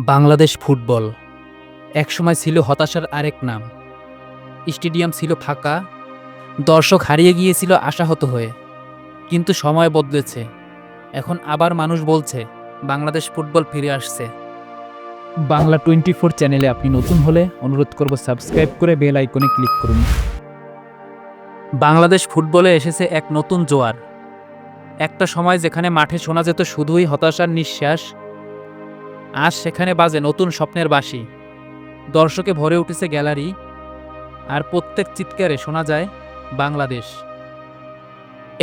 Bangladesh football. একসময় ছিল হতাশার আরেক নাম। স্টেডিয়াম ছিল ফাঁকা। দর্শক হারিয়ে গিয়েছিল আশাহত হয়ে। কিন্তু সময় বদলেছে। এখন আবার মানুষ বলছে, বাংলাদেশ ফুটবল ফিরে আসছে। বাংলা টোয়েন্টি ফোর চ্যানেলে আপনি নতুন হলে অনুরোধ করব সাবস্ক্রাইব করে বেল আইকনে ক্লিক করুন। বাংলাদেশ ফুটবলে এসেছে এক নতুন জোয়ার। একটা সময় যেখানে মাঠে শোনা যেত শুধুই হতাশার নিঃশ্বাস আজ সেখানে বাজে নতুন স্বপ্নের বাসি দর্শকে ভরে উঠেছে গ্যালারি, আর প্রত্যেক চিৎকারে শোনা যায় বাংলাদেশ।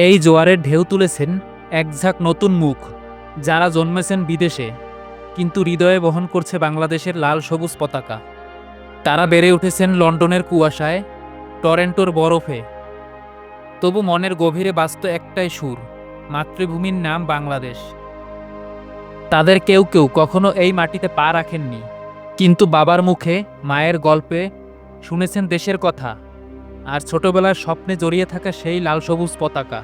এই জোয়ারের ঢেউ তুলেছেন এক ঝাঁক নতুন মুখ, যারা জন্মেছেন বিদেশে, কিন্তু হৃদয়ে বহন করছে বাংলাদেশের লাল সবুজ পতাকা। তারা বেড়ে উঠেছেন লন্ডনের কুয়াশায়, টরেন্টোর বরফে। তবু মনের গভীরে বাস্ত একটাই সুর, মাতৃভূমির নাম বাংলাদেশ। তাদের কেউ কেউ কখনো এই মাটিতে পা রাখেননি। কিন্তু বাবার মুখে, মায়ের গল্পে শুনেছেন দেশের কথা, আর ছোটবেলার স্বপ্নে জড়িয়ে থাকা সেই লাল সবুজ পতাকা।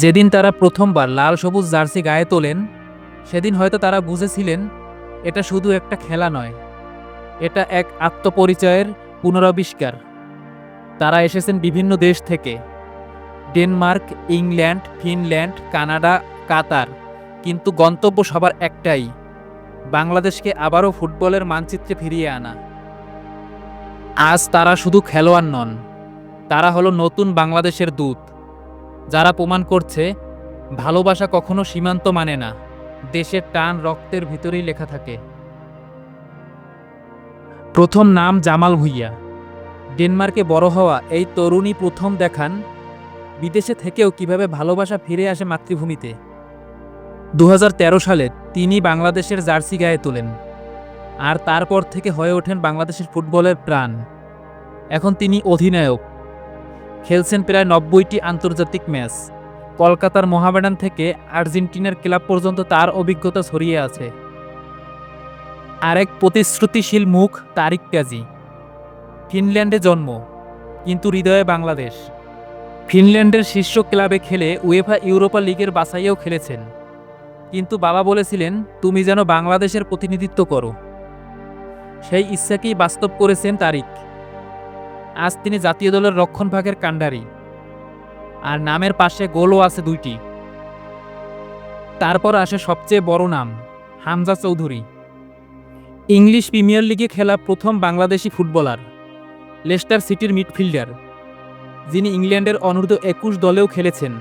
যেদিন তারা প্রথমবার লাল সবুজ জার্সি গায়ে তোলেন, সেদিন হয়তো তারা বুঝেছিলেন, এটা শুধু একটা খেলা নয়, এটা এক আত্মপরিচয়ের পুনরাবিষ্কার। তারা এসেছেন বিভিন্ন দেশ থেকে, Denmark, England, Finland, Canada, Qatar. কিন্তু গন্তব্য সবার একটাই, বাংলাদেশকে আবারও ফুটবলের মানচিত্রে ফিরিয়ে আনা। আজ তারা শুধু খেলোয়াড় নন, তারা হলো নতুন বাংলাদেশের দূত। যারা প্রমাণ করছে, ভালোবাসা কখনো সীমান্ত মানে না, দেশের টান রক্তের ভিতরেই লেখা থাকে। প্রথম নাম জামাল ভুইয়া। ডেনমার্কে বড় হওয়া এই তরুণী প্রথম দেখান বিদেশে থেকেও কীভাবে ভালোবাসা ফিরে আসে মাতৃভূমিতে। দু হাজার তেরো সালে তিনি বাংলাদেশের জার্সি গায়ে তোলেন, আর তারপর থেকে হয়ে ওঠেন বাংলাদেশের ফুটবলের প্রাণ। এখন তিনি অধিনায়ক। খেলছেন প্রায় নব্বইটি আন্তর্জাতিক ম্যাচ। কলকাতার মোহামেডান থেকে আর্জেন্টিনার ক্লাব পর্যন্ত তার অভিজ্ঞতা ছড়িয়ে আছে। আরেক প্রতিশ্রুতিশীল মুখ তারিক কাজী। ফিনল্যান্ডে জন্ম, কিন্তু হৃদয়ে বাংলাদেশ। ফিনল্যান্ডের শীর্ষ ক্লাবে খেলে উয়েফা ইউরোপা লিগের বাছাইয়েও খেলেছেন। কিন্তু বাবা বলেছিলেন, তুমি যেন বাংলাদেশের প্রতিনিধিত্ব করো। সেই ইচ্ছাকেই বাস্তব করেছেন তারিক। আজ তিনি জাতীয় দলের রক্ষণভাগের কাণ্ডারি। আর নামের পাশে গোলও আছে দুইটি। তারপর আসে সবচেয়ে বড় নাম, হামজা চৌধুরী। ইংলিশ প্রিমিয়ার লিগে খেলা প্রথম বাংলাদেশি ফুটবলার, লেস্টার সিটির মিডফিল্ডার, যিনি ইংল্যান্ডের অনূর্ধ্ব একুশ দলেও খেলেছেন।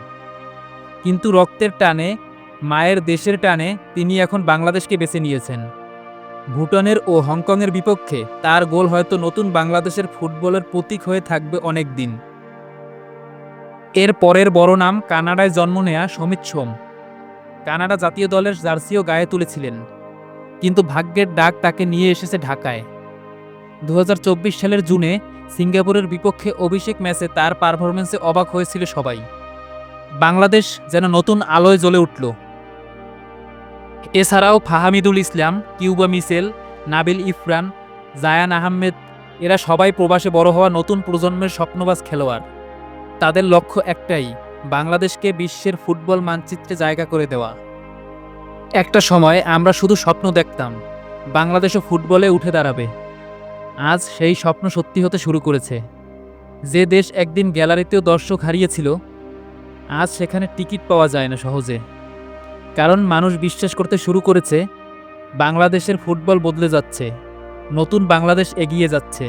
কিন্তু রক্তের টানে মায়ের দেশের টানে তিনি এখন বাংলাদেশকে বেছে নিয়েছেন। ভুটানের ও হংকংয়ের বিপক্ষে তার গোল হয়তো নতুন বাংলাদেশের ফুটবলের প্রতীক হয়ে থাকবে অনেক দিন এর পরের বড় নাম কানাডায় জন্ম নেয়া সমিত সোম। কানাডা জাতীয় দলের জার্সিও গায়ে তুলেছিলেন। কিন্তু ভাগ্যের ডাক তাকে নিয়ে এসেছে ঢাকায়। দু হাজার চব্বিশ সালের জুনে সিঙ্গাপুরের বিপক্ষে অভিষেক ম্যাচে তার পারফরমেন্সে অবাক হয়েছিল সবাই। বাংলাদেশ যেন নতুন আলোয় জ্বলে উঠল। এছাড়াও ফাহামিদুল ইসলাম, কিউবা মিসেল, নাবিল ইফরান, জায়ান আহমেদ, এরা সবাই প্রবাসে বড় হওয়া নতুন প্রজন্মের স্বপ্নবাজ খেলোয়াড়। তাদের লক্ষ্য একটাই, বাংলাদেশকে বিশ্বের ফুটবল মানচিত্রে জায়গা করে দেওয়া। একটা সময় আমরা শুধু স্বপ্ন দেখতাম, বাংলাদেশও ফুটবলে উঠে দাঁড়াবে। আজ সেই স্বপ্ন সত্যি হতে শুরু করেছে। যে দেশ একদিন গ্যালারিতেও দর্শক হারিয়েছিল, আজ সেখানে টিকিট পাওয়া যায় না সহজে। কারণ মানুষ বিশ্বাস করতে শুরু করেছে বাংলাদেশের ফুটবল বদলে যাচ্ছে নতুন বাংলাদেশ এগিয়ে যাচ্ছে।